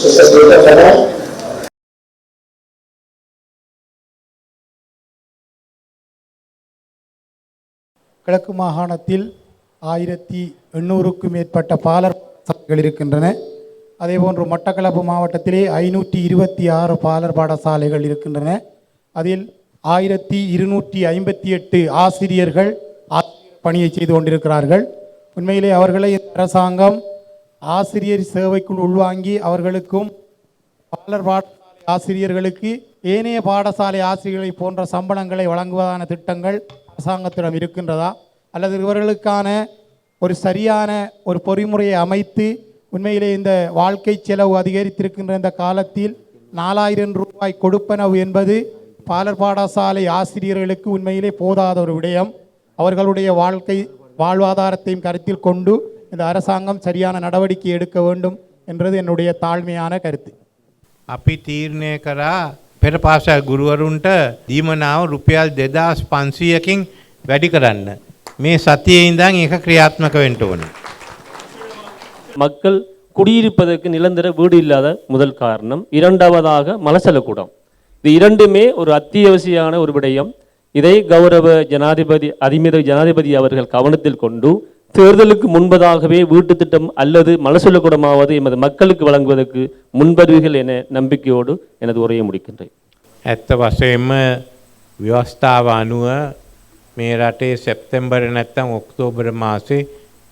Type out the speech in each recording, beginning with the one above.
கிழக்கு மாகாணத்தில் ஆயிரத்தி எண்ணூறுக்கும் மேற்பட்ட பாலர் பாடசாலைகள் இருக்கின்றன. அதேபோன்று மட்டக்களப்பு மாவட்டத்திலே ஐநூற்றி இருபத்தி ஆறு பாலர் பாடசாலைகள் இருக்கின்றன. அதில் ஆயிரத்தி இருநூற்றி ஐம்பத்தி எட்டு ஆசிரியர்கள் பணியை செய்து கொண்டிருக்கிறார்கள். உண்மையிலே அவர்களை அரசாங்கம் ஆசிரியர் சேவைக்குள் உள்வாங்கி அவர்களுக்கும் பாலர் பாடசாலை ஆசிரியர்களுக்கு ஏனைய பாடசாலை ஆசிரியர்களை போன்ற சம்பளங்களை வழங்குவதான திட்டங்கள் அரசாங்கத்திடம் இருக்கின்றதா? அல்லது இவர்களுக்கான ஒரு சரியான ஒரு பொறிமுறையை அமைத்து உண்மையிலே இந்த வாழ்க்கை செலவு அதிகரித்திருக்கின்ற இந்த காலத்தில் நாலாயிரம் ரூபாய் கொடுப்பனவு என்பது பாலர் பாடசாலை ஆசிரியர்களுக்கு உண்மையிலே போதாத ஒரு விடயம். அவர்களுடைய வாழ்க்கை வாழ்வாதாரத்தையும் கருத்தில் கொண்டு இந்த அரசாங்கம் சரியான நடவடிக்கை எடுக்க வேண்டும் என்றது என்னுடைய தாழ்மையான கருத்து අපි තීරණය කරා පෙර පාසල් ගුරුවරුන්ට දීමනාව රුපියල් දෙදස් පන්සීයකින් වැඩි කරන්න. මේ සතියේ ඉඳං ඒක ක්‍රියාත්මක වෙන්ට ඕන. மக்கள் குடியிருப்பதற்கு நிரந்தர வீடு இல்லாத முதல் காரணம் இரண்டாவதாக மலசலக்கூடம் இது இரண்டுமே ஒரு அத்தியாவசியமான ஒரு விடயம் இதை கௌரவ ஜனாதிபதி அதிமித ஜனாதிபதி அவர்கள் கவனத்தில் கொண்டு தேர்தலுக்கு முன்பதாகவே வீட்டு திட்டம் அல்லது மலசலக்கூடமாவது எமது மக்களுக்கு வழங்குவதற்கு முன்வருவீர்கள் என நம்பிக்கையோடு எனது உரையை முடிக்கின்றேன். ඇත්ත වසයෙන්ම ව්‍යවස්ථාව අනුව මේ රටේ සැප්තැම්බර නැත්තම් ඔක්තෝබර මාසේ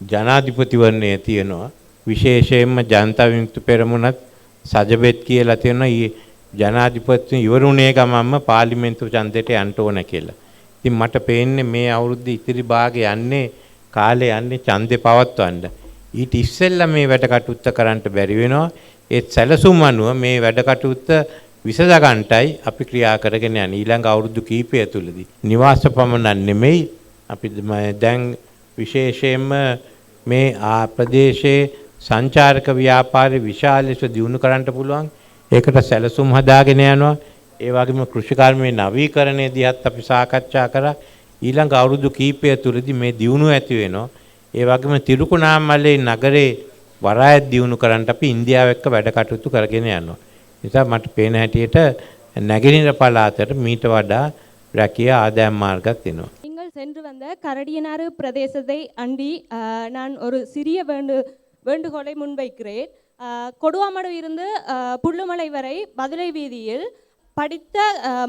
ජනාධිපතිවරණය තියෙනවා. විශේෂයෙන්ම ජනතවිමුක්ති පෙරමුණත් සජබෙත් කියලා තියෙනවා ඊ ජනාධිපති ඉවරුණේ ගමන්ම පාර්ලිමේන්තු ඡන්දයට යන්න ඕන කියලා. ඉතින් මට පේන්නේ මේ අවුරුද්ද ඉතිරි භාගය යන්නේ කාලේ යන්නේ ඡන්දේ පවත්වන්න. ඊට ඉස්සෙල්ලා මේ වැඩ කටයුත්ත කරන්න බැරි වෙනවා. ඒත් සැලසුම් අනුව මේ වැඩ කටයුත්ත විසඳගන්ටයි අපි ක්‍රියා කරගෙන යන ඊළඟ අවුරුදු කීපය තුළදී. නිවාස පමණක් නෙමෙයි අපි ම- දැන් විශේෂයෙන්ම මේ ආ ප්‍රදේශයේ සංචාරක ව්‍යාපාරය විශාල ලෙස දියුණු කරන්න පුළුවන්. ඒකට සැලසුම් හදාගෙන යනවා. ඒ වගේම කෘෂිකර්මයේ නවීකරණය දිහත් අපි සාකච්ඡා කරා. ඊළඟ අවුරුදු කීපය තුළදී මේ දියුණුව ඇති වෙනවා. ඒ වගේම තිරුකුණාමල්ලේ නගරේ වරායත් දියුණු කරන්න අපි ඉන්දියාව එක්ක වැඩ කටයුතු කරගෙන යනවා. නිසා මට පේන හැටියට නැගෙනහිර පළාතට මීට වඩා රැකියා ආදායම් මාර්ගත් එනවා. நீங்கள் சென்று வந்த கரடியனாறு பிரதேசத்தை அண்டி அஹ், நான் ஒரு சிறிய வேண்டு வேண்டுகோளை முன்வைக்கிறேன் அஹ், கொடுவாமடு இருந்து அஹ், புல்லுமலை வரை மதுரை வீதியில் படித்த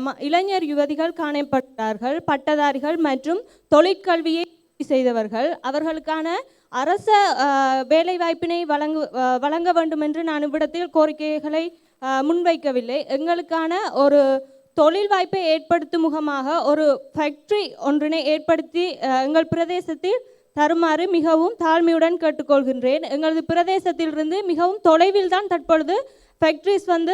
ம- இளைஞர் யுவதிகள் காணப்பட்டார்கள். பட்டதாரிகள் மற்றும் தொழிற்கல்வியை செய்தவர்கள். அவர்களுக்கான அரச வேலைவாய்ப்பினை வழங்கு வழங்க வேண்டும் என்று நான் இவ்விடத்தில் கோரிக்கைகளை முன்வைக்கவில்லை. எங்களுக்கான ஒரு தொழில் வாய்ப்பை ஏற்படுத்தும் முகமாக ஒரு ஃபேக்ட்ரி ஒன்றினை ஏற்படுத்தி எங்கள் பிரதேசத்தில் தருமாறு மிகவும் தாழ்மையுடன் கேட்டுக்கொள்கின்றேன். எங்களது பிரதேசத்திலிருந்து மிகவும் தொலைவில் தான் தற்பொழுது ஃபேக்ட்ரிஸ் வந்து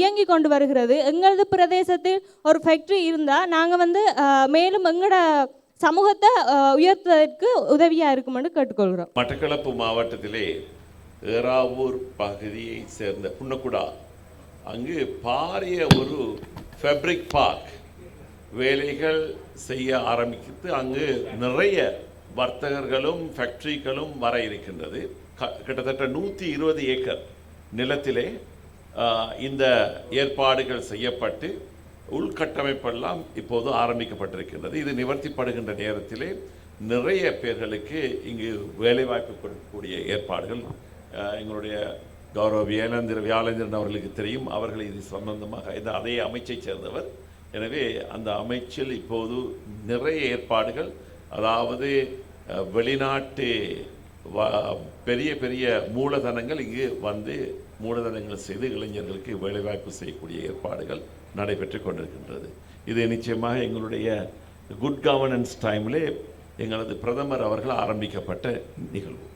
இயங்கி கொண்டு வருகிறது. எங்களது பிரதேசத்தில் ஒரு ஃபேக்ட்ரி இருந்தால் நாங்கள் வந்து மேலும் எங்களோட சமூகத்தை உயர்த்துவதற்கு உதவியாக இருக்குமென்று கேட்டுக்கொள்கிறோம். மட்டக்களப்பு மாவட்டத்திலே ஏறாவூர் பகுதியை சேர்ந்த புன்னக்குடா அங்கு பாரிய ஒரு ஃபேப்ரிக் பார்க் வேலைகள் செய்ய ஆரம்பித்து அங்கு நிறைய வர்த்தகர்களும் ஃபேக்ட்ரிகளும் வர இருக்கின்றது. கிட்டத்தட்ட நூற்றி இருபது ஏக்கர் நிலத்திலே இந்த ஏற்பாடுகள் செய்யப்பட்டு உள்கட்டமைப்பெல்லாம் இப்போது ஆரம்பிக்கப்பட்டிருக்கின்றது. இது நிவர்த்திப்படுகின்ற நேரத்திலே நிறைய பேர்களுக்கு இங்கு வேலைவாய்ப்பு கொடுக்கக்கூடிய ஏற்பாடுகள் ஆஹ், எங்களுடைய கௌரவ வியாலேந்திர வியாலேந்திரன் அவர்களுக்கு தெரியும். அவர்கள் இது சம்பந்தமாக இந்த அதே அமைச்சை சேர்ந்தவர். எனவே அந்த அமைச்சில் இப்போது நிறைய ஏற்பாடுகள் அதாவது வெளிநாட்டு வ- பெரிய பெரிய மூலதனங்கள் இங்கு வந்து மூலதனங்கள் செய்து இளைஞர்களுக்கு வேலைவாய்ப்பு செய்யக்கூடிய ஏற்பாடுகள் நடைபெற்று கொண்டிருக்கின்றது. இது நிச்சயமாக எங்களுடைய குட் கவர்னன்ஸ் டைமிலே எங்களது பிரதமர் அவர்கள் ஆரம்பிக்கப்பட்ட நிகழ்வு.